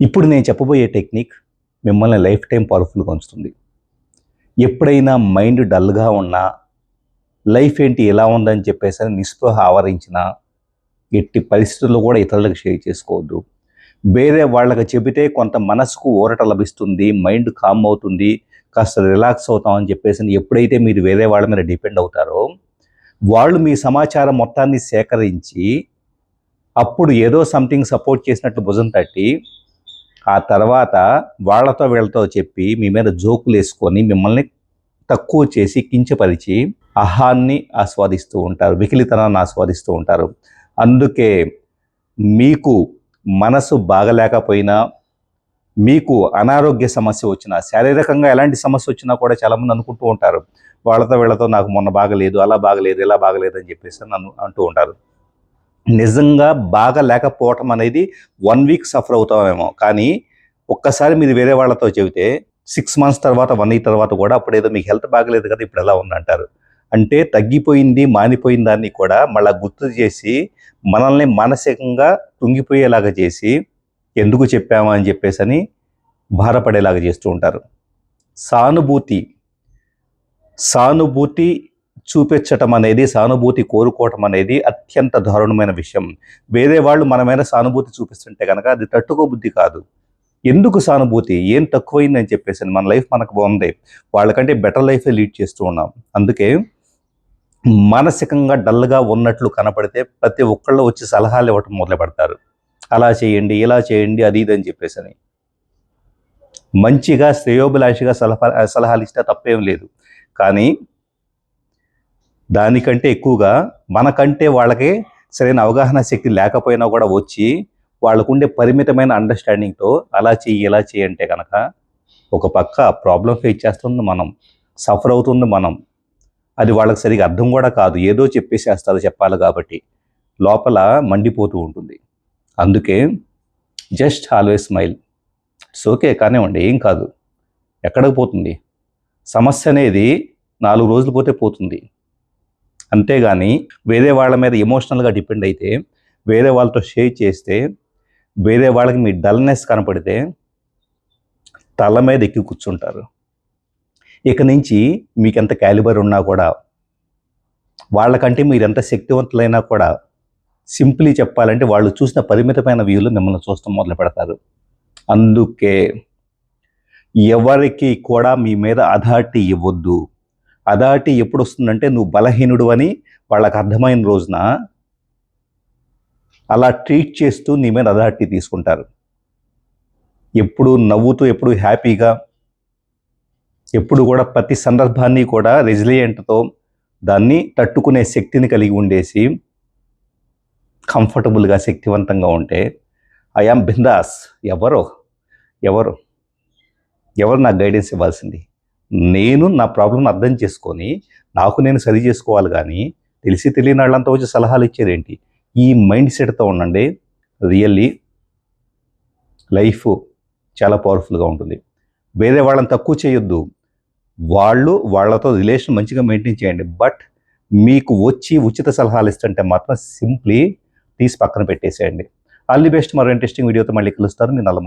ఇప్పుడు నేను చెప్పబోయే టెక్నిక్ మిమ్మల్ని లైఫ్ టైం పవర్ఫుల్గా ఉంచుతుంది. ఎప్పుడైనా మైండ్ డల్గా ఉన్నా లైఫ్ ఏంటి ఎలా ఉందని చెప్పేసి అని నిస్పృహ ఆవరించిన ఎట్టి పరిస్థితుల్లో కూడా ఇతరులకు షేర్ చేసుకోవద్దు. వేరే వాళ్ళకి చెబితే కొంత మనసుకు ఊరట లభిస్తుంది మైండ్ కామ్ అవుతుంది కాస్త రిలాక్స్ అవుతాం అని చెప్పేసి అని ఎప్పుడైతే మీరు వేరే వాళ్ళ మీద డిపెండ్ అవుతారో వాళ్ళు మీ సమాచారం మొత్తాన్ని సేకరించి అప్పుడు ఏదో సంథింగ్ సపోర్ట్ చేసినట్లు భుజం తట్టి ఆ తర్వాత వాళ్ళతో వీళ్ళతో చెప్పి మీ మీద జోకులు వేసుకొని మిమ్మల్ని తక్కువ చేసి కించపరిచి అహాన్ని ఆస్వాదిస్తూ ఉంటారు వికిలితనాన్ని ఆస్వాదిస్తూ ఉంటారు. అందుకే మీకు మనసు బాగలేకపోయినా మీకు అనారోగ్య సమస్య వచ్చినా శారీరకంగా ఎలాంటి సమస్య వచ్చినా కూడా చాలామంది అనుకుంటూ ఉంటారు. వాళ్ళతో వీళ్ళతో నాకు మొన్న బాగలేదు అలా బాగలేదు ఇలా బాగలేదు అని చెప్పేసి నన్ను అంటూ ఉంటారు. నిజంగా బాగా లేకపోవటం అనేది వన్ వీక్ సఫర్ అవుతామేమో. కానీ ఒక్కసారి మీరు వేరే వాళ్ళతో చెబితే సిక్స్ మంత్స్ తర్వాత వన్ ఇయర్ తర్వాత కూడా అప్పుడు ఏదో మీకు హెల్త్ బాగలేదు కదా ఇప్పుడు ఎలా ఉందంటారు. అంటే తగ్గిపోయింది మానిపోయిన దాన్ని కూడా మళ్ళీ గుర్తు చేసి మనల్ని మానసికంగా తుంగిపోయేలాగా చేసి ఎందుకు చెప్పామా అని చెప్పేసి అని భారపడేలాగా చేస్తూ ఉంటారు. సానుభూతి. సానుభూతి చూపించటం అనేది సానుభూతి కోరుకోవటం అనేది అత్యంత దారుణమైన విషయం. వేరే వాళ్ళు మనమైన సానుభూతి చూపిస్తుంటే కనుక అది తట్టుకో బుద్ధి కాదు. ఎందుకు సానుభూతి? ఏం తక్కువైందని చెప్పేసి మన లైఫ్ మనకు బాగుంది. వాళ్ళకంటే బెటర్ లైఫే లీడ్ చేస్తూ ఉన్నాం. అందుకే మానసికంగా డల్గా ఉన్నట్లు కనపడితే ప్రతి ఒక్కళ్ళు వచ్చి సలహాలు ఇవ్వటం మొదలు పెడతారు. అలా చేయండి ఇలా చేయండి అది ఇది అని చెప్పేసి అని మంచిగా శ్రేయోభిలాషిగా సలహా సలహాలు ఇస్తే తప్పేం లేదు. కానీ దానికంటే ఎక్కువగా మనకంటే వాళ్ళకి సరైన అవగాహన శక్తి లేకపోయినా కూడా వచ్చి వాళ్ళకుండే పరిమితమైన అండర్స్టాండింగ్తో అలా చెయ్యి ఇలా చెయ్యి అంటే కనుక ఒక పక్క ప్రాబ్లం ఫేస్ చేస్తుంది మనం సఫర్ అవుతుంది మనం. అది వాళ్ళకి సరిగా అర్థం కూడా కాదు. ఏదో చెప్పేసేస్తారు చెప్పాలి కాబట్టి లోపల మండిపోతూ ఉంటుంది. అందుకే just always smile it's okay కానివ్వండి ఏం కాదు. ఎక్కడికి పోతుంది? సమస్య అనేది నాలుగు రోజులు పోతే పోతుంది. అంతేగాని వేరే వాళ్ళ మీద ఎమోషనల్గా డిపెండ్ అయితే వేరే వాళ్ళతో షేర్ చేస్తే వేరే వాళ్ళకి మీ డల్నెస్ కనపడితే తల మీద ఎక్కి కూర్చుంటారు. ఇక నుంచి మీకు ఎంత క్యాలిబర్ ఉన్నా కూడా వాళ్ళకంటే మీరు ఎంత శక్తివంతులైనా కూడా సింప్లీ చెప్పాలంటే వాళ్ళు చూసిన పరిమితమైన వ్యూలు మిమ్మల్ని చూస్తాం మొదలు పెడతారు. అందుకే ఎవరికి కూడా మీ మీద అథారిటీ ఇవ్వద్దు. అదాటి ఎప్పుడు వస్తుందంటే నువ్వు బలహీనుడు అని వాళ్ళకి అర్థమైన రోజున అలా ట్రీట్ చేస్తూ నీ మీద అథారిటీ తీసుకుంటారు. ఎప్పుడు నవ్వుతూ ఎప్పుడు హ్యాపీగా ఎప్పుడు కూడా ప్రతి సందర్భాన్ని కూడా రెసిలియంట్తో దాన్ని తట్టుకునే శక్తిని కలిగి ఉండేసి కంఫర్టబుల్గా శక్తివంతంగా ఉంటే ఐ యామ్ బిందాస్. ఎవరో? ఎవరు? ఎవరు నాకు గైడెన్స్ ఇవ్వాల్సింది? నేను నా ప్రాబ్లం అర్థం చేసుకొని నాకు నేను సరి చేసుకోవాలి కానీ తెలిసి తెలియని వాళ్ళంతా వచ్చి సలహాలు ఇచ్చేదేంటి ఈ మైండ్ సెట్తో ఉండండి. రియల్లీ లైఫ్ చాలా పవర్ఫుల్గా ఉంటుంది. వేరే వాళ్ళని తక్కువ చేయొద్దు. వాళ్ళు వాళ్ళతో రిలేషన్ మంచిగా మెయింటైన్ చేయండి. బట్ మీకు వచ్చి ఉచిత సలహాలు ఇస్తుంటే మాత్రం సింప్లీ తీసి పక్కన పెట్టేసేయండి. All the best. మరో ఇంట్రెస్టింగ్ వీడియోతో మళ్ళీ కలుస్తారు మీ నల్ల